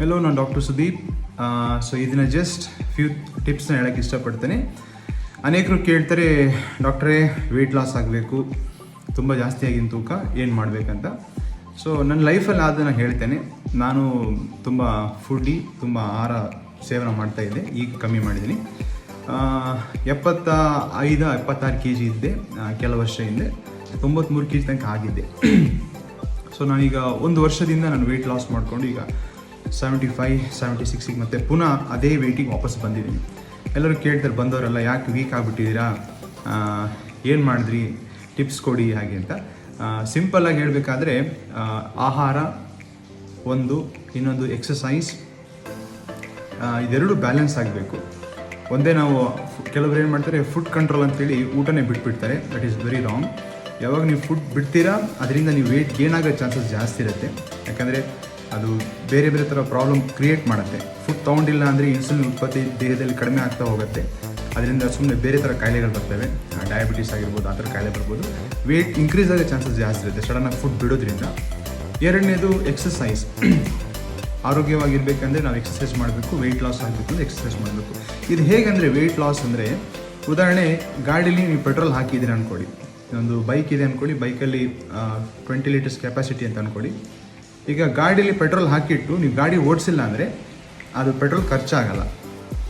Hello ನಾನು doctor Sudeep. So ಇದನ್ನ just few ಟಿಪ್ಸ್ನ ಹೇಳೋಕ್ಕೆ ಇಷ್ಟಪಡ್ತೇನೆ. ಅನೇಕರು ಕೇಳ್ತಾರೆ ಡಾಕ್ಟ್ರೇ ವೆಯ್ಟ್ ಲಾಸ್ ಆಗಬೇಕು. ತುಂಬ ಜಾಸ್ತಿ ಆಗಿನ ತೂಕ, ಏನು ಮಾಡಬೇಕಂತ? ಸೊ ನನ್ನ ಲೈಫಲ್ಲಿ ಅದನ್ನು ಹೇಳ್ತೇನೆ. ನಾನು ತುಂಬ ಫುಡ್ಡಿ ತುಂಬ ಆಹಾರ ಸೇವನೆ ಮಾಡ್ತಾಯಿದ್ದೆ ಈಗ ಕಮ್ಮಿ ಮಾಡಿದ್ದೀನಿ ಎಪ್ಪತ್ತ ಐದು ಎಪ್ಪತ್ತಾರು ಕೆ ಜಿ ಇದ್ದೆ ಕೆಲವು ವರ್ಷ ಹಿಂದೆ. ತೊಂಬತ್ತ್ಮೂರು ಕೆ ಜಿ ತನಕ ಆಗಿದ್ದೆ. ಸೊ ನಾನೀಗ ಒಂದು ವರ್ಷದಿಂದ ನಾನು ವೆಯ್ಟ್ ಲಾಸ್ ಮಾಡಿಕೊಂಡು ಈಗ ಸೆವೆಂಟಿ ಫೈವ್ ಸೆವೆಂಟಿ ಸಿಕ್ಸಿಗೆ ಮತ್ತೆ ಪುನಃ ಅದೇ ವೆಯ್ಟಿಗೆ ವಾಪಸ್ ಬಂದಿದ್ದೀನಿ. ಎಲ್ಲರೂ ಕೇಳ್ತಾರೆ, ಬಂದವರೆಲ್ಲ ಯಾಕೆ ವೀಕ್ ಆಗಿಬಿಟ್ಟಿದ್ದೀರಾ? ಏನು ಮಾಡಿದ್ರಿ? ಟಿಪ್ಸ್ ಕೊಡಿ ಹಾಗೆ ಅಂತ. ಸಿಂಪಲ್ಲಾಗಿ ಹೇಳಬೇಕಾದ್ರೆ ಆಹಾರ, ಒಂದು, ಇನ್ನೊಂದು ಎಕ್ಸಸೈಸ್ ಇದೆರಡು ಬ್ಯಾಲೆನ್ಸ್ ಆಗಬೇಕು. ಒಂದೇ ನಾವು ಫು- ಕೆಲವರು ಏನು ಮಾಡ್ತಾರೆ ಫುಡ್ ಕಂಟ್ರೋಲ್ ಅಂತೇಳಿ ಊಟನೇ ಬಿಟ್ಬಿಡ್ತಾರೆ. ದಟ್ ಈಸ್ ವೆರಿ ರಾಂಗ್ ಯಾವಾಗ ನೀವು ಫುಡ್ ಬಿಡ್ತೀರಾ, ಅದರಿಂದ ನೀವು ವೆಯ್ಟ್ ಗೇನ್ ಆಗೋ ಚಾನ್ಸಸ್ ಜಾಸ್ತಿ ಇರುತ್ತೆ. ಯಾಕಂದರೆ ಅದು ಬೇರೆ ಬೇರೆ ಥರ ಪ್ರಾಬ್ಲಮ್ ಕ್ರಿಯೇಟ್ ಮಾಡುತ್ತೆ. ಫುಡ್ ತೊಗೊಂಡಿಲ್ಲ ಅಂದರೆ ಇನ್ಸುಲಿನ್ ಉತ್ಪತ್ತಿ ದೇಹದಲ್ಲಿ ಕಡಿಮೆ ಆಗ್ತಾ ಹೋಗುತ್ತೆ. ಅದರಿಂದ ಸುಮ್ಮನೆ ಬೇರೆ ಥರ ಕಾಯಿಲೆಗಳು ಬರ್ತವೆ. ಡಯಾಬಿಟೀಸ್ ಆಗಿರ್ಬೋದು, ಆ ಥರ ಕಾಯಿಲೆ ಬರ್ಬೋದು. ವೆಯ್ಟ್ ಇನ್ಕ್ರೀಸ್ ಆಗೋ ಚಾನ್ಸಸ್ ಜಾಸ್ತಿ ಇರುತ್ತೆ. ಸಡನ್ನಾಗಿ ಫುಡ್ ಬಿಡೋದ್ರಿಂದ. ಎರಡನೇದು ಎಕ್ಸಸೈಸ್ ಆರೋಗ್ಯವಾಗಿರ್ಬೇಕಂದ್ರೆ ನಾವು ಎಕ್ಸಸೈಸ್ ಮಾಡಬೇಕು ವೆಯ್ಟ್ ಲಾಸ್ ಆಗಬೇಕು ಅಂದರೆ ಎಕ್ಸಸೈಸ್ ಮಾಡಬೇಕು. ಇದು ಹೇಗಂದರೆ ವೆಯ್ಟ್ ಲಾಸ್ ಅಂದರೆ, ಉದಾಹರಣೆ, ಗಾಡೀಲಿ ನೀವು ಪೆಟ್ರೋಲ್ ಹಾಕಿದ್ದೀರಿ ಅಂದ್ಕೊಳ್ಳಿ ಒಂದು ಬೈಕ್ ಇದೆ ಅಂದ್ಕೊಳ್ಳಿ ಬೈಕಲ್ಲಿ ಟ್ವೆಂಟಿ ಲೀಟರ್ಸ್ ಕೆಪಾಸಿಟಿ ಅಂತ ಅಂದ್ಕೊಳ್ಳಿ ಈಗ ಗಾಡಿಯಲ್ಲಿ ಪೆಟ್ರೋಲ್ ಹಾಕಿಟ್ಟು ನೀವು ಗಾಡಿ ಓಡಿಸಿಲ್ಲ ಅಂದರೆ ಅದು ಪೆಟ್ರೋಲ್ ಖರ್ಚಾಗಲ್ಲ.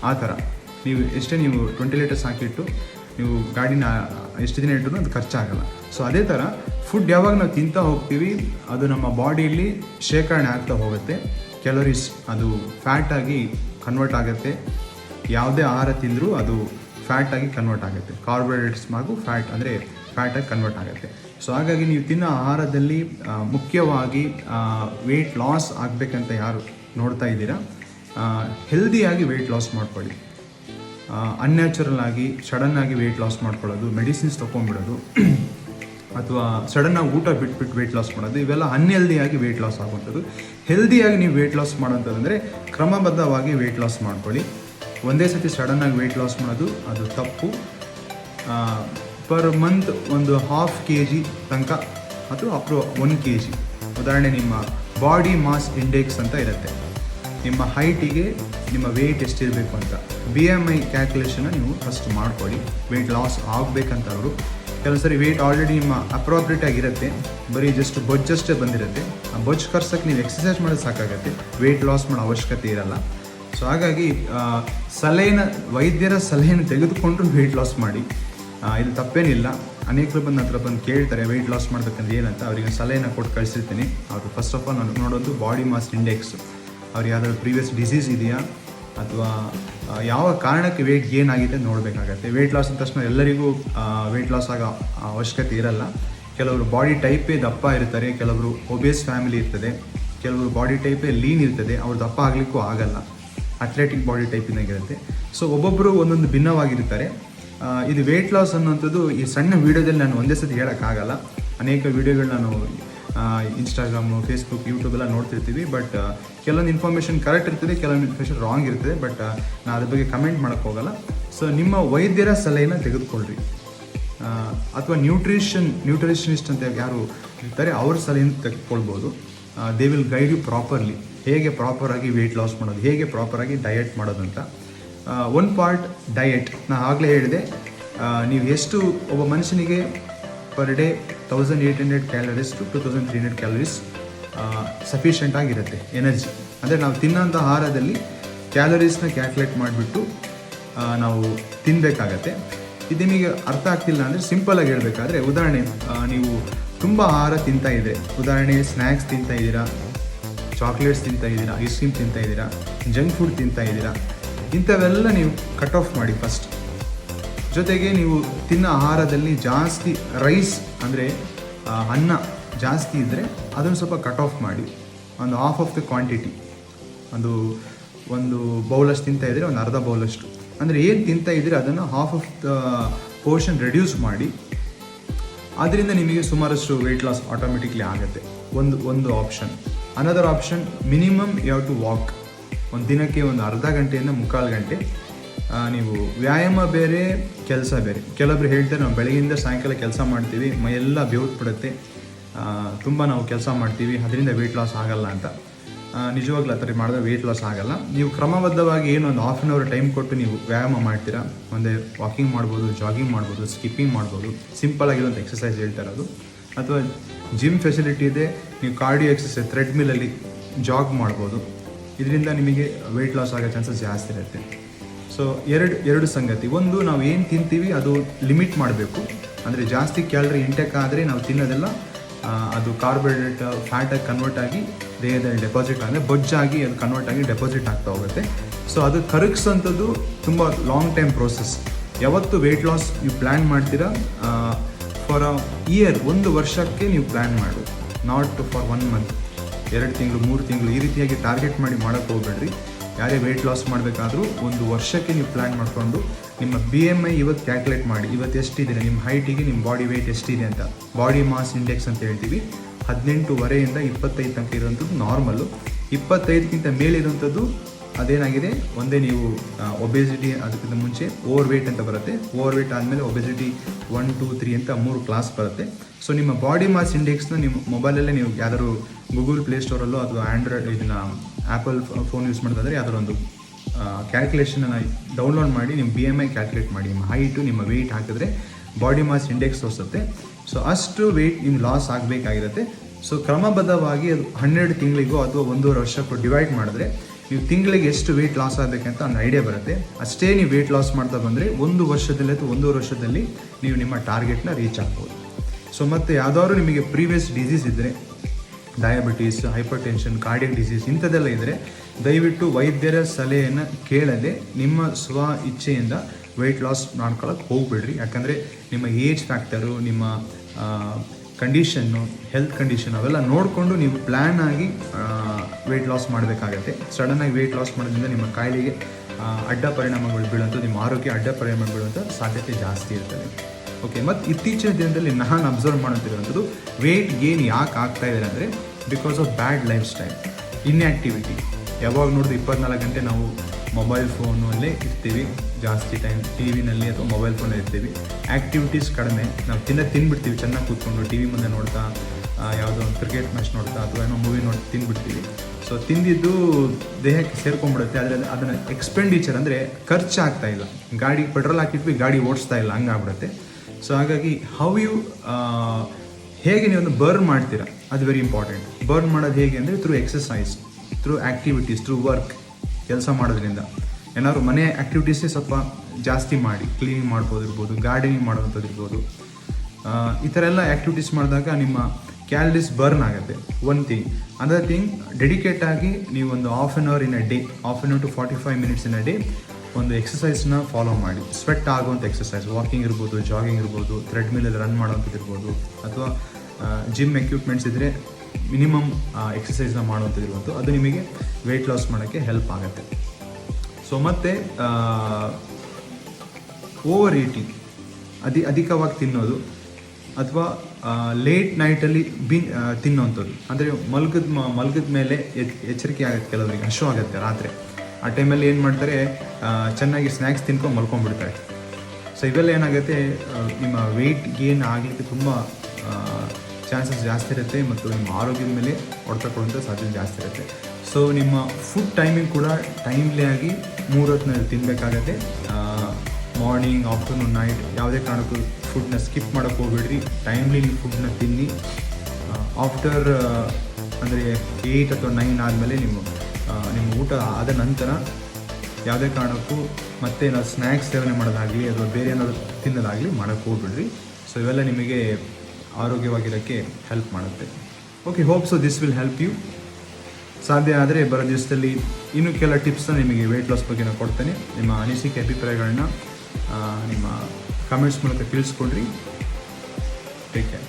ಆ ಥರ. ನೀವು ಎಷ್ಟೇ ನೀವು ಟ್ವೆಂಟಿ ಲೀಟರ್ಸ್ ಹಾಕಿಟ್ಟು ನೀವು ಗಾಡಿನ ಎಷ್ಟು ದಿನ ಇಟ್ಟರು ಅದು ಖರ್ಚಾಗಲ್ಲ. ಸೊ ಅದೇ ಥರ ಫುಡ್ ಯಾವಾಗ ನಾವು ತಿಂತಾ ಹೋಗ್ತೀವಿ, ಅದು ನಮ್ಮ ಬಾಡಿಯಲ್ಲಿ ಶೇಖರಣೆ ಆಗ್ತಾ ಹೋಗುತ್ತೆ. ಕ್ಯಾಲೋರೀಸ್ ಅದು ಫ್ಯಾಟಾಗಿ ಕನ್ವರ್ಟ್ ಆಗುತ್ತೆ. ಯಾವುದೇ ಆಹಾರ ತಿಂದರೂ ಅದು ಫ್ಯಾಟಾಗಿ ಕನ್ವರ್ಟ್ ಆಗುತ್ತೆ. ಕಾರ್ಬೋಹೈಡ್ರೇಟ್ಸ್ ಹಾಗೂ ಫ್ಯಾಟ್ ಅಂದರೆ ಫ್ಯಾಟಾಗಿ ಕನ್ವರ್ಟ್ ಆಗುತ್ತೆ. ಸೊ ಹಾಗಾಗಿ ನೀವು ತಿನ್ನೋ ಆಹಾರದಲ್ಲಿ ಮುಖ್ಯವಾಗಿ ವೆಯ್ಟ್ ಲಾಸ್ ಆಗಬೇಕಂತ ಯಾರು ನೋಡ್ತಾ ಇದ್ದೀರಾ? ಹೆಲ್ದಿಯಾಗಿ ವೆಯ್ಟ್ ಲಾಸ್ ಮಾಡ್ಕೊಳ್ಳಿ. ಅನ್ಯಾಚುರಲ್ ಆಗಿ ಸಡನ್ ಆಗಿ ವೆಯ್ಟ್ ಲಾಸ್ ಮಾಡ್ಕೊಳ್ಳೋದು ಮೆಡಿಸಿನ್ಸ್ ತೊಗೊಂಡ್ಬಿಡೋದು ಅಥವಾ ಸಡನ್ನಾಗಿ ಊಟ ಬಿಟ್ಬಿಟ್ಟು ವೆಯ್ಟ್ ಲಾಸ್ ಮಾಡೋದು, ಇವೆಲ್ಲ ಅನ್ಹೆಲ್ದಿಯಾಗಿ ವೆಯ್ಟ್ ಲಾಸ್ ಆಗುವಂಥದ್ದು. ಹೆಲ್ದಿಯಾಗಿ ನೀವು ವೆಯ್ಟ್ ಲಾಸ್ ಮಾಡೋಂಥದ್ದಂದರೆ ಕ್ರಮಬದ್ಧವಾಗಿ ವೆಯ್ಟ್ ಲಾಸ್ ಮಾಡ್ಕೊಳ್ಳಿ. ಒಂದೇ ಸತಿ ಸಡನ್ನಾಗಿ ವೆಯ್ಟ್ ಲಾಸ್ ಮಾಡೋದು, ಅದು ತಪ್ಪು. ಪರ್ ಮಂತ್ ಒಂದು ಹಾಫ್ ಕೆ ಜಿ ತನಕ ಅಥವಾ ಅಪ್ರೂ ಒನ್ ಕೆ ಜಿ ಉದಾಹರಣೆ, ನಿಮ್ಮ ಬಾಡಿ ಮಾಸ್ ಇಂಡೆಕ್ಸ್ ಅಂತ ಇರುತ್ತೆ. ನಿಮ್ಮ ಹೈಟಿಗೆ ನಿಮ್ಮ ವೆಯ್ಟ್ ಎಷ್ಟಿರಬೇಕು ಅಂತ. ಬಿ ಎಂ ಐ ಕ್ಯಾಲ್ಕುಲೇಷನ್ನ ನೀವು ಫಸ್ಟ್ ಮಾಡ್ಕೊಳ್ಳಿ. ವೆಯ್ಟ್ ಲಾಸ್ ಆಗಬೇಕಂತ ಅವರು. ಕೆಲವು ಸರಿ ವೆಯ್ಟ್ ಆಲ್ರೆಡಿ ನಿಮ್ಮ ಅಪ್ರೋಪ್ರಿಯೇಟ್ ಆಗಿರುತ್ತೆ ಬರೀ ಜಸ್ಟ್ ಬೊಜ್ಜಷ್ಟೇ ಬಂದಿರುತ್ತೆ. ಆ ಬೊಜ್ಜು ಕರ್ಸೋಕ್ಕೆ ನೀವು ಎಕ್ಸಸೈಸ್ ಮಾಡೋದು ಸಾಕಾಗುತ್ತೆ. ವೆಯ್ಟ್ ಲಾಸ್ ಮಾಡೋ ಅವಶ್ಯಕತೆ ಇರಲ್ಲ. ಸೊ ಹಾಗಾಗಿ ಸಲಹೆನ ವೈದ್ಯರ ಸಲಹೆಯನ್ನು ತೆಗೆದುಕೊಂಡು ವೆಯ್ಟ್ ಲಾಸ್ ಮಾಡಿ. ಇದು ತಪ್ಪೇನಿಲ್ಲ. ಅನೇಕರು ಬಂದು ಹತ್ರ ಬಂದು ಕೇಳ್ತಾರೆ ವೆಯ್ಟ್ ಲಾಸ್ ಮಾಡ್ಬೇಕಂದ್ರೆ ಏನಂತ. ಅವರಿಗೆ ಸಲಹೆನ ಕೊಟ್ಟು ಕಳಿಸಿರ್ತೀನಿ. ಅವರು ಫಸ್ಟ್ ಆಫ್ ಆಲ್ ನಾನು ನೋಡೋದು ಬಾಡಿ ಮಾಸ್ ಇಂಡೆಕ್ಸ್ ಅವ್ರಿಗೆ ಯಾವ್ದಾದ್ರು ಪ್ರೀವಿಯಸ್ ಡಿಸೀಸ್ ಇದೆಯಾ? ಅಥವಾ ಯಾವ ಕಾರಣಕ್ಕೆ ವೆಯ್ಟ್ ಗೇನ್ ಆಗಿದೆ ನೋಡಬೇಕಾಗತ್ತೆ. ವೆಯ್ಟ್ ಲಾಸ್ ಅಂದ ತಕ್ಷಣ ಎಲ್ಲರಿಗೂ ವೆಯ್ಟ್ ಲಾಸ್ ಆಗೋ ಅವಶ್ಯಕತೆ ಇರಲ್ಲ. ಕೆಲವರು ಬಾಡಿ ಟೈಪೇ ದಪ್ಪ ಇರ್ತಾರೆ, ಕೆಲವರು ಒಬೇಸ್ ಫ್ಯಾಮಿಲಿ ಇರ್ತದೆ, ಕೆಲವರು ಬಾಡಿ ಟೈಪೇ ಲೀನ್ ಇರ್ತದೆ, ಅವ್ರು ದಪ್ಪ ಆಗಲಿಕ್ಕೂ ಆಗಲ್ಲ. ಅಥ್ಲೆಟಿಕ್ ಬಾಡಿ ಟೈಪಿನಾಗಿರುತ್ತೆ ಸೊ ಒಬ್ಬೊಬ್ಬರು ಒಂದೊಂದು ಭಿನ್ನವಾಗಿರ್ತಾರೆ. ಇದು ವೆಯ್ಟ್ ಲಾಸ್ ಅನ್ನೋಂಥದ್ದು ಈ ಸಣ್ಣ ವೀಡಿಯೋದಲ್ಲಿ ನಾನು ಒಂದೇ ಸತಿ ಹೇಳೋಕ್ಕಾಗಲ್ಲ. ಅನೇಕ ವೀಡಿಯೋಗಳು ನಾನು ಇನ್ಸ್ಟಾಗ್ರಾಮು ಫೇಸ್ಬುಕ್ ಯೂಟ್ಯೂಬೆಲ್ಲ ನೋಡ್ತಿರ್ತೀವಿ ಬಟ್ ಕೆಲವೊಂದು ಇನ್ಫಾರ್ಮೇಷನ್ ಕರೆಕ್ಟ್ ಇರ್ತದೆ, ಕೆಲವೊಂದು ಇನ್ಫಾರ್ಮೇಷನ್ ರಾಂಗ್ ಇರ್ತದೆ ಬಟ್ ನಾನು ಅದ್ರ ಬಗ್ಗೆ ಕಮೆಂಟ್ ಮಾಡೋಕ್ಕೆ ಹೋಗಲ್ಲ. ಸೊ ನಿಮ್ಮ ವೈದ್ಯರ ಸಲಹೆನ ತೆಗೆದುಕೊಳ್ಳ್ರಿ ಅಥವಾ ನ್ಯೂಟ್ರಿಷನ್ ನ್ಯೂಟ್ರಿಷನಿಸ್ಟ್ ಅಂತ ಯಾರು ಇರ್ತಾರೆ, ಅವ್ರ ಸಲಹೆಯನ್ನು ತೆಗೆದುಕೊಳ್ಬೋದು. They will guide you properly ಹೇಗೆ ಪ್ರಾಪರಾಗಿ ವೆಯ್ಟ್ ಲಾಸ್ ಮಾಡೋದು, ಹೇಗೆ ಪ್ರಾಪರಾಗಿ ಡಯಟ್ ಮಾಡೋದು ಅಂತ. ಒನ್ ಪಾರ್ಟ್ ಡಯೆಟ್ ನಾನು ಆಗಲೇ ಹೇಳಿದೆ ನೀವು ಎಷ್ಟು ಒಬ್ಬ ಮನುಷ್ಯನಿಗೆ per day thousand eight hundred calories to two thousand three hundred calories sufficient ಆಗಿರುತ್ತೆ ಎನರ್ಜಿ ಅಂದರೆ ನಾವು ತಿನ್ನೋಂಥ ಆಹಾರದಲ್ಲಿ ಕ್ಯಾಲರೀಸ್ನ ಕ್ಯಾಲ್ಕುಲೇಟ್ ಮಾಡಿಬಿಟ್ಟು ನಾವು ತಿನ್ನಬೇಕಾಗತ್ತೆ ಇದು ನಿಮಗೆ ಅರ್ಥ ಆಗ್ತಿಲ್ಲ ಅಂದರೆ ಸಿಂಪಲಾಗಿ ಹೇಳಬೇಕಾದ್ರೆ, ಉದಾಹರಣೆ ನೀವು ತುಂಬ ಆಹಾರ ತಿಂತಾ ಇದೆ ಉದಾಹರಣೆ ಸ್ನ್ಯಾಕ್ಸ್ ತಿಂತಾ ಇದ್ದೀರಾ ಚಾಕ್ಲೇಟ್ಸ್ ತಿಂತಾ ಇದ್ದೀರಾ ಐಸ್ ಕ್ರೀಮ್ ತಿಂತಾ ಇದ್ದೀರಾ ಜಂಕ್ ಫುಡ್ ತಿಂತಾ ಇದ್ದೀರಾ ಇಂಥವೆಲ್ಲ ನೀವು ಕಟ್ ಆಫ್ ಮಾಡಿ ಫಸ್ಟ್ ಜೊತೆಗೆ ನೀವು ತಿನ್ನೋ ಆಹಾರದಲ್ಲಿ ಜಾಸ್ತಿ ರೈಸ್ ಅಂದರೆ ಅನ್ನ ಜಾಸ್ತಿ ಇದ್ದರೆ ಅದನ್ನು ಸ್ವಲ್ಪ ಕಟ್ ಆಫ್ ಮಾಡಿ. ಒಂದು ಹಾಫ್ ಆಫ್ ದ ಕ್ವಾಂಟಿಟಿ ಒಂದು ಒಂದು ಬೌಲಷ್ಟು ತಿಂತಾ ಇದ್ದರೆ ಒಂದು ಅರ್ಧ ಬೌಲಷ್ಟು ಅಂದರೆ ಏನು ತಿಂತಾ ಇದ್ದರೆ ಅದನ್ನು half of the portion reduce ಮಾಡಿ. ಅದರಿಂದ ನಿಮಗೆ ಸುಮಾರಷ್ಟು ವೆಯ್ಟ್ ಲಾಸ್ ಆಟೋಮೆಟಿಕ್ಲಿ ಆಗುತ್ತೆ. ಒಂದು ಒಂದು option another option minimum you have to walk ಒಂದು ದಿನಕ್ಕೆ ಒಂದು ಅರ್ಧ ಗಂಟೆಯಿಂದ ಮುಕ್ಕಾಲು ಗಂಟೆ ನೀವು ವ್ಯಾಯಾಮ ಬೇರೆ, ಕೆಲಸ ಬೇರೆ. ಕೆಲವೊಬ್ರು ಹೇಳ್ತಾರೆ, ನಾವು ಬೆಳಗ್ಗೆಯಿಂದ ಸಾಯಂಕಾಲ ಕೆಲಸ ಮಾಡ್ತೀವಿ ಮೈಯೆಲ್ಲ ಬಿಡುತ್ತೆ ತುಂಬ ನಾವು ಕೆಲಸ ಮಾಡ್ತೀವಿ, ಅದರಿಂದ ವೆಯ್ಟ್ ಲಾಸ್ ಆಗಲ್ಲ ಅಂತ. ನಿಜವಾಗ್ಲೂ ಆ ಥರ ಮಾಡಿದ್ರೆ ವೆಯ್ಟ್ ಲಾಸ್ ಆಗಲ್ಲ. ನೀವು ಕ್ರಮಬದ್ಧವಾಗಿ ಏನು ಒಂದು ಹಾಫ್ ಆನ್ ಅವರ್ ಟೈಮ್ ಕೊಟ್ಟು ನೀವು ವ್ಯಾಯಾಮ ಮಾಡ್ತೀರಾ? ಒಂದೇ ವಾಕಿಂಗ್ ಮಾಡ್ಬೋದು ಜಾಗಿಂಗ್ ಮಾಡ್ಬೋದು ಸ್ಕಿಪ್ಪಿಂಗ್ ಮಾಡ್ಬೋದು ಸಿಂಪಲ್ ಆಗಿರೋಂಥ ಎಕ್ಸಸೈಸ್ ಹೇಳ್ತಾ ಇರೋದು ಅಥವಾ ಜಿಮ್ ಫೆಸಿಲಿಟಿ ಇದೆ, ನೀವು ಕಾರ್ಡಿಯೋ ಎಕ್ಸಸೈಸ್ ಥ್ರೆಡ್ ಮಿಲ್ಲಲ್ಲಿ ಜಾಗ್ ಮಾಡ್ಬೋದು. ಇದರಿಂದ ನಿಮಗೆ ವೆಯ್ಟ್ ಲಾಸ್ ಆಗೋ ಚಾನ್ಸಸ್ ಜಾಸ್ತಿ ಇರುತ್ತೆ. ಸೊ ಎರಡು ಎರಡು ಸಂಗತಿ. ಒಂದು, ನಾವು ಏನು ತಿಂತೀವಿ ಅದು ಲಿಮಿಟ್ ಮಾಡಬೇಕು. ಅಂದರೆ ಜಾಸ್ತಿ ಕ್ಯಾಲ್ರಿ ಇಂಟೆಕ್ ಆದರೆ ನಾವು ತಿನ್ನೋದೆಲ್ಲ ಅದು ಕಾರ್ಬೋಹೈಡ್ರೇಟ್ ಫ್ಯಾಟಾಗಿ ಕನ್ವರ್ಟ್ ಆಗಿ ದೇಹದಲ್ಲಿ ಡೆಪಾಸಿಟ್ ಆದರೆ ಬೊಜ್ಜಾಗಿ ಅದು ಕನ್ವರ್ಟ್ ಆಗಿ ಡೆಪಾಸಿಟ್ ಆಗ್ತಾ ಹೋಗುತ್ತೆ. ಸೊ ಅದು ಕರಗಿಸೋಂಥದ್ದು ತುಂಬ ಲಾಂಗ್ ಟೈಮ್ ಪ್ರೋಸೆಸ್ ಯಾವತ್ತು ವೆಯ್ಟ್ ಲಾಸ್ ನೀವು ಪ್ಲ್ಯಾನ್ ಮಾಡ್ತೀರಾ? ಫಾರ್ ಅ ಇಯರ್ ಒಂದು ವರ್ಷಕ್ಕೆ ನೀವು ಪ್ಲ್ಯಾನ್ ಮಾಡು. ನಾಟ್ ಫಾರ್ ಒನ್ ಮಂತ್ ಎರಡು ತಿಂಗಳು, ಮೂರು ತಿಂಗಳು ಈ ರೀತಿಯಾಗಿ ಟಾರ್ಗೆಟ್ ಮಾಡಿ ಮಾಡೋಕ್ಕೆ ಹೋಗಬೇಡ್ರಿ. ಯಾರೇ ವೆಯ್ಟ್ ಲಾಸ್ ಮಾಡಬೇಕಾದ್ರೂ ಒಂದು ವರ್ಷಕ್ಕೆ ನೀವು ಪ್ಲ್ಯಾನ್ ಮಾಡಿಕೊಂಡು ನಿಮ್ಮ ಬಿ ಎಂ ಐ ಇವತ್ತು ಕ್ಯಾಲ್ಕುಲೇಟ್ ಮಾಡಿ ಇವತ್ತು ಎಷ್ಟಿದೆ, ನಿಮ್ಮ ಹೈಟಿಗೆ ನಿಮ್ಮ ಬಾಡಿ ವೆಯ್ಟ್ ಎಷ್ಟಿದೆ ಅಂತ. ಬಾಡಿ ಮಾಸ್ ಇಂಡೆಕ್ಸ್ ಅಂತ ಹೇಳ್ತೀವಿ. ಹದಿನೆಂಟುವರೆಯಿಂದ ಇಪ್ಪತ್ತೈದು ತನಕ ಇರುವಂಥದ್ದು ನಾರ್ಮಲ್ಲು ಇಪ್ಪತ್ತೈದಕ್ಕಿಂತ ಮೇಲಿರುವಂಥದ್ದು ಅದೇನಾಗಿದೆ? ಒಂದೇ ನೀವು ಒಬೆಸಿಟಿ ಅದಕ್ಕಿಂತ ಮುಂಚೆ ಓವರ್ ವೇಟ್ ಅಂತ ಬರುತ್ತೆ. ಓವರ್ ವೇಟ್ ಆದಮೇಲೆ ಒಬೆಸಿಟಿ ಒನ್ ಟೂ ತ್ರೀ ಅಂತ ಮೂರು ಕ್ಲಾಸ್ ಬರುತ್ತೆ. ಸೊ ನಿಮ್ಮ ಬಾಡಿ ಮಾಸ್ ಇಂಡೆಕ್ಸ್ನ ನಿಮ್ಮ ಮೊಬೈಲಲ್ಲೇ ನೀವು ಯಾವ್ದಾದ್ರು ಗೂಗಲ್ ಪ್ಲೇ ಸ್ಟೋರಲ್ಲೋ ಅಥವಾ ಆ್ಯಂಡ್ರಾಯ್ಡ್ ಇದನ್ನ ಆ್ಯಪಲ್ ಫೋನ್ ಯೂಸ್ ಮಾಡೋದಾದರೆ ಅದರೊಂದು ಕ್ಯಾಲ್ಕುಲೇಷನನ್ನು ಡೌನ್ಲೋಡ್ ಮಾಡಿ ನಿಮ್ಮ ಬಿ ಎಂ ಐ ಕ್ಯಾಲ್ಕುಲೇಟ್ ಮಾಡಿ. ನಿಮ್ಮ ಹೈಟು ನಿಮ್ಮ ವೆಯ್ಟ್ ಹಾಕಿದ್ರೆ ಬಾಡಿ ಮಾಸ್ ಇಂಡೆಕ್ಸ್ ತೋರಿಸುತ್ತೆ. ಸೊ ಅಷ್ಟು ವೆಯ್ಟ್ ನಿಮ್ಮ ಲಾಸ್ ಆಗಬೇಕಾಗಿರುತ್ತೆ. ಸೊ ಕ್ರಮಬದ್ಧವಾಗಿ ಅದು ಹನ್ನೆರಡು ತಿಂಗಳಿಗೋ ಅಥವಾ ಒಂದೂವರೆ ವರ್ಷಕ್ಕೂ ಡಿವೈಡ್ ಮಾಡಿದ್ರೆ ನೀವು ತಿಂಗಳಿಗೆ ಎಷ್ಟು ವೆಯ್ಟ್ ಲಾಸ್ ಅಂತ ಒಂದು ಐಡಿಯಾ ಬರುತ್ತೆ. ಅಷ್ಟೇ ನೀವು ವೆಯ್ಟ್ ಲಾಸ್ ಮಾಡ್ತಾ ಬಂದರೆ ಒಂದು ವರ್ಷದಲ್ಲಿ ಅಥವಾ ಒಂದೂವರೆ ವರ್ಷದಲ್ಲಿ ನೀವು ನಿಮ್ಮ ಟಾರ್ಗೆಟ್ನ ರೀಚ್ ಆಗ್ಬೋದು. ಸೊ ಮತ್ತು ಯಾವುದಾದ್ರು ನಿಮಗೆ ಪ್ರೀವಿಯಸ್ ಡಿಸೀಸ್ ಇದ್ದರೆ diabetes hypertension cardiac disease ಇಂಥದ್ದೆಲ್ಲ ಇದ್ದರೆ ದಯವಿಟ್ಟು ವೈದ್ಯರ ಸಲಹೆಯನ್ನು ಕೇಳದೆ ನಿಮ್ಮ ಸ್ವ ಇಚ್ಛೆಯಿಂದ ವೆಯ್ಟ್ ಲಾಸ್ ಮಾಡ್ಕೊಳಕ್ಕೆ ಹೋಗ್ಬಿಡ್ರಿ. ಯಾಕಂದರೆ ನಿಮ್ಮ ಏಜ್ ಫ್ಯಾಕ್ಟರು ನಿಮ್ಮ ಕಂಡೀಷನ್ನು ಹೆಲ್ತ್ ಕಂಡೀಷನ್ ಅವೆಲ್ಲ ನೋಡಿಕೊಂಡು ನೀವು ಪ್ಲ್ಯಾನ್ ಆಗಿ ವೆಯ್ಟ್ ಲಾಸ್ ಮಾಡಬೇಕಾಗತ್ತೆ. ಸಡನ್ನಾಗಿ ವೆಯ್ಟ್ ಲಾಸ್ ಮಾಡೋದ್ರಿಂದ ನಿಮ್ಮ ಕಾಯಿಲೆಗೆ ಅಡ್ಡ ಪರಿಣಾಮಗಳು ಬೀಳುವಂಥ ನಿಮ್ಮ ಆರೋಗ್ಯ ಅಡ್ಡ ಪರಿಣಾಮ ಬೀಳುವಂಥ ಸಾಧ್ಯತೆ ಜಾಸ್ತಿ ಇರ್ತದೆ. ಓಕೆ ಮತ್ತು ಇತ್ತೀಚಿನ ದಿನದಲ್ಲಿ ನಾನು ಅಬ್ಸರ್ವ್ ಮಾಡುತ್ತಿರುವಂಥದ್ದು ವೆಯ್ಟ್ ಗೇನ್ ಯಾಕೆ ಆಗ್ತಾ ಇದೆ ಅಂದರೆ because of bad lifestyle inactivity ಯಾವಾಗ ನೋಡಿದ್ರು ಇಪ್ಪತ್ನಾಲ್ಕು ಗಂಟೆ ನಾವು ಮೊಬೈಲ್ ಫೋನಲ್ಲೇ ಇರ್ತೀವಿ. ಜಾಸ್ತಿ ಟೈಮ್ ಟಿ ವಿನಲ್ಲಿ ಅಥವಾ ಮೊಬೈಲ್ ಫೋನಲ್ಲಿ ಇರ್ತೀವಿ. ಆ್ಯಕ್ಟಿವಿಟೀಸ್ ಕಡಿಮೆ. ನಾವು ತಿನ್ನ ತಿನ್ಬಿಡ್ತೀವಿ. ಚೆನ್ನಾಗಿ ಕೂತ್ಕೊಂಡು ಟಿ ವಿ ಮುಂದೆ ನೋಡ್ತಾ ಯಾವುದೋ ಒಂದು ಕ್ರಿಕೆಟ್ ಮ್ಯಾಚ್ ನೋಡ್ತಾ ಅಥವಾ ಏನೋ ಮೂವಿ ನೋಡಿ ತಿಂದ್ಬಿಡ್ತೀವಿ ಸೊ ತಿಂದಿದ್ದು ದೇಹಕ್ಕೆ ಸೇರ್ಕೊಂಡ್ಬಿಡುತ್ತೆ. ಆದರೆ ಅದನ್ನು ಎಕ್ಸ್ಪೆಂಡಿಚರ್ ಅಂದರೆ ಖರ್ಚಾಗ್ತಾ ಇಲ್ಲ. ಗಾಡಿ ಪೆಟ್ರೋಲ್ ಹಾಕಿಟ್ವಿ, ಗಾಡಿ ಓಡಿಸ್ತಾ ಇಲ್ಲ. ಹಂಗಾಗ್ಬಿಡುತ್ತೆ. ಸೊ ಹಾಗಾಗಿ ಹೌ ಯು ಹೇಗೆ ನೀವು ಬರ್ನ್ ಮಾಡ್ತೀರಾ? ಅದು ವೆರಿ ಇಂಪಾರ್ಟೆಂಟ್ ಬರ್ನ್ ಮಾಡೋದು ಹೇಗೆ ಅಂದರೆ through exercise through activities through work ಕೆಲಸ ಮಾಡೋದ್ರಿಂದ. ಏನಾದ್ರು ಮನೆ ಆ್ಯಕ್ಟಿವಿಟೀಸೇ ಸ್ವಲ್ಪ ಜಾಸ್ತಿ ಮಾಡಿ ಕ್ಲೀನಿಂಗ್ ಮಾಡ್ಬೋದಿರ್ಬೋದು ಗಾರ್ಡನಿಂಗ್ ಮಾಡುವಂಥದ್ದಿರ್ಬೋದು. ಈ ಥರ ಎಲ್ಲ ಆ್ಯಕ್ಟಿವಿಟೀಸ್ ಮಾಡಿದಾಗ ನಿಮ್ಮ ಕ್ಯಾಲರೀಸ್ ಬರ್ನ್ ಆಗುತ್ತೆ. One thing other thing dedicate ಆಗಿ ನೀವು ಒಂದು half an hour in a day half an hour to forty five minutes in a day ಒಂದು ಎಕ್ಸಸೈಸ್ನ ಫಾಲೋ ಮಾಡಿ. ಸ್ವೆಟ್ ಆಗುವಂಥ ಎಕ್ಸಸೈಸ್ ವಾಕಿಂಗ್ ಇರ್ಬೋದು ಜಾಗಿಂಗ್ ಇರ್ಬೋದು ಥ್ರೆಡ್ ಮಿಲ್ಲಲ್ಲಿ ರನ್ ಮಾಡೋವಂಥದ್ದು ಇರ್ಬೋದು ಅಥವಾ ಜಿಮ್ ಎಕ್ವಿಪ್ಮೆಂಟ್ಸ್ ಇದ್ದರೆ ಮಿನಿಮಮ್ ಎಕ್ಸಸೈಸ್ನ ಮಾಡುವಂಥದ್ದು ಅದು ನಿಮಗೆ ವೆಯ್ಟ್ ಲಾಸ್ ಮಾಡೋಕ್ಕೆ ಹೆಲ್ಪ್ ಆಗುತ್ತೆ. ಸೊ ಮತ್ತು ಓವರ್ ಈಟಿಂಗ್ ಅದಿ ಅಧಿಕವಾಗಿ ತಿನ್ನೋದು, ಅಥವಾ ಲೇಟ್ ನೈಟಲ್ಲಿ ಬಿನ್ ತಿನ್ನೋವಂಥದ್ದು ಅಂದರೆ ಮಲ್ಗದ ಮಲ್ಗದ ಮೇಲೆ ಎಚ್- ಎಚ್ಚರಿಕೆ ಆಗುತ್ತೆ ಕೆಲವರಿಗೆ, ಹಶು ಆಗುತ್ತೆ ರಾತ್ರಿ. ಆ ಟೈಮಲ್ಲಿ ಏನು ಮಾಡ್ತಾರೆ ಚೆನ್ನಾಗಿ ಸ್ನ್ಯಾಕ್ಸ್ ತಿನ್ಕೊಂಡು ಮಲ್ಕೊಂಡ್ಬಿಡ್ತಾರೆ. ಸೊ ಇವೆಲ್ಲ ಏನಾಗುತ್ತೆ ನಿಮ್ಮ ವೆಯ್ಟ್ ಗೇನ್ ಆಗಲಿಕ್ಕೆ ತುಂಬ ಚಾನ್ಸಸ್ ಜಾಸ್ತಿ ಇರುತ್ತೆ ಮತ್ತು ನಿಮ್ಮ ಆರೋಗ್ಯದ ಮೇಲೆ ಹೊಡೆತ ಸಾಧ್ಯತೆ ಜಾಸ್ತಿ ಇರುತ್ತೆ. ಸೊ ನಿಮ್ಮ ಫುಡ್ ಟೈಮಿಂಗ್ ಕೂಡ ಟೈಮ್ಲಿ ಆಗಿ ಮೂರು ಹೊತ್ತಿನಲ್ಲಿ ತಿನ್ನಬೇಕಾಗತ್ತೆ ಮಾರ್ನಿಂಗ್ ಆಫ್ಟರ್ನೂನ್ ನೈಟ್ ಯಾವುದೇ ಕಾರಣಕ್ಕೂ ಫುಡ್ನ ಸ್ಕಿಪ್ ಮಾಡೋಕ್ಕೆ ಹೋಗ್ಬೇಡ್ರಿ. ಟೈಮ್ಲಿ ನೀವು ಫುಡ್ನ ತಿನ್ನಿ. ಆಫ್ಟರ್ ಅಂದರೆ ಏಯ್ಟ್ ಅಥವಾ ನೈನ್ ಆದಮೇಲೆ ನಿಮ್ಮ ನಿಮ್ಮ ಊಟ ಆದ ನಂತರ ಯಾವುದೇ ಕಾರಣಕ್ಕೂ ಮತ್ತೆ ನಾವು ಸ್ನ್ಯಾಕ್ಸ್ ಸೇವನೆ ಮಾಡೋದಾಗಲಿ ಅಥವಾ ಬೇರೆ ಏನಾದರೂ ತಿನ್ನೋದಾಗಲಿ ಮಾಡೋಕ್ಕೆ ಹೋಗ್ಬಿಡ್ರಿ. ಸೊ ಇವೆಲ್ಲ ನಿಮಗೆ ಆರೋಗ್ಯವಾಗಿರೋಕ್ಕೆ ಹೆಲ್ಪ್ ಮಾಡುತ್ತೆ. Okay hope so this will help you ಸಾಧ್ಯ ಆದರೆ ಬರೋ ದಿವಸದಲ್ಲಿ ಇನ್ನೂ ಕೆಲ ಟಿಪ್ಸ್ನ ನಿಮಗೆ ವೆಯ್ಟ್ ಲಾಸ್ ಬಗ್ಗೆ ನಾನು ಕೊಡ್ತೇನೆ. ನಿಮ್ಮ ಅನಿಸಿಕೆ, ಅಭಿಪ್ರಾಯಗಳನ್ನ ನಿಮ್ಮ ಕಮೆಂಟ್ಸ್ ಮೂಲಕ ತಿಳಿಸ್ಕೊಡ್ರಿ. Take care